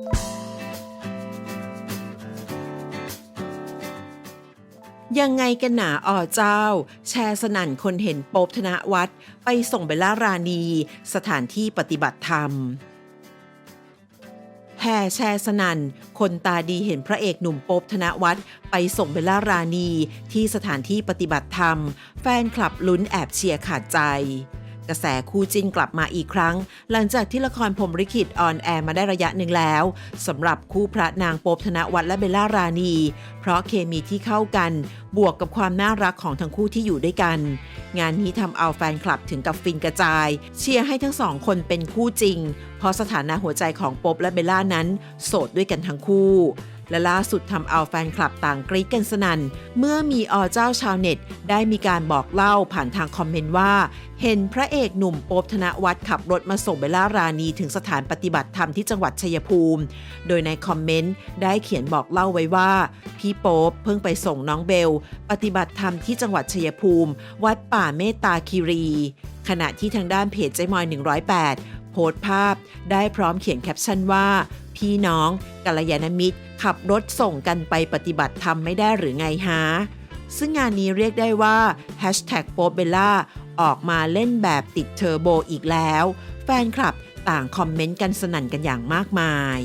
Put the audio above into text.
ยังไงกันหนาอ่อเจ้า แชร์สนั่นคนเห็นโป๊บธนวัฒน์ไปส่งเบลล่ารานีสถานที่ปฏิบัติธรรมแห่แชร์สนันคนตาดีเห็นพระเอกหนุ่มโป๊บธนวัฒน์ไปส่งเบลล่ารานีที่สถานที่ปฏิบัติธรรม แฟนคลับลุ้นแอบเชียร์ขาดใจ กระแสคู่จิ้นกลับมาอีกครั้ง หลังจากที่ละครพรมลิขิตออนแอร์มาได้ระยะหนึ่งแล้วสำหรับคู่พระนางโป๊บธนวัฒน์และเบลล่ารานีเพราะเคมีที่เข้ากัน บวกกับความน่ารักของทั้งคู่ที่อยู่ด้วยกัน งานนี้ทำเอาแฟนคลับถึงกับฟินกระจาย เชียร์ให้ทั้งสองคนเป็นคู่จริง เพราะสถานะหัวใจของโป๊บและเบลล่านั้น โสดด้วยกันทั้งคู่ และล่าสุดทำเอาแฟนคลับต่างกรี๊ดกันสนัน่น เมื่อมีอเจ้าชาวเน็ต ได้มีการบอกเล่าผ่านทางคอมเมนต์ว่า เห็นพระเอกหนุ่มโป๊บธนวัฒน์ขับรถมาส่งเบลล่ารานีถึงสถานปฏิบัติธรรมที่จังหวัดชัยภูมิ โดยในคอมเมนต์ได้เขียนบอกเล่าไว้ว่า พี่โป๊บเพิ่งไปส่งน้องเบล ปฏิบัติธรรมที่จังหวัดชัยภูมิ วัดป่าเมตตาคีรีขณะที่ทางด้านเพจเจมอย 108 พสต์ภาพ ได้พร้อมเขียนแคปชั่นว่า พี่น้องกัลยาณมิตร ขับรถส่งกันไปปฏิบัติธรรมไม่ได้หรือไงฮะซึ่งงานนี้เรียกได้ว่า Hashtag โป๊บเบลล่าออกมาเล่นแบบติดเทอร์โบอีกแล้ว แฟนคลับต่างคอมเมนต์กันสนั่นกันอย่างมากมาย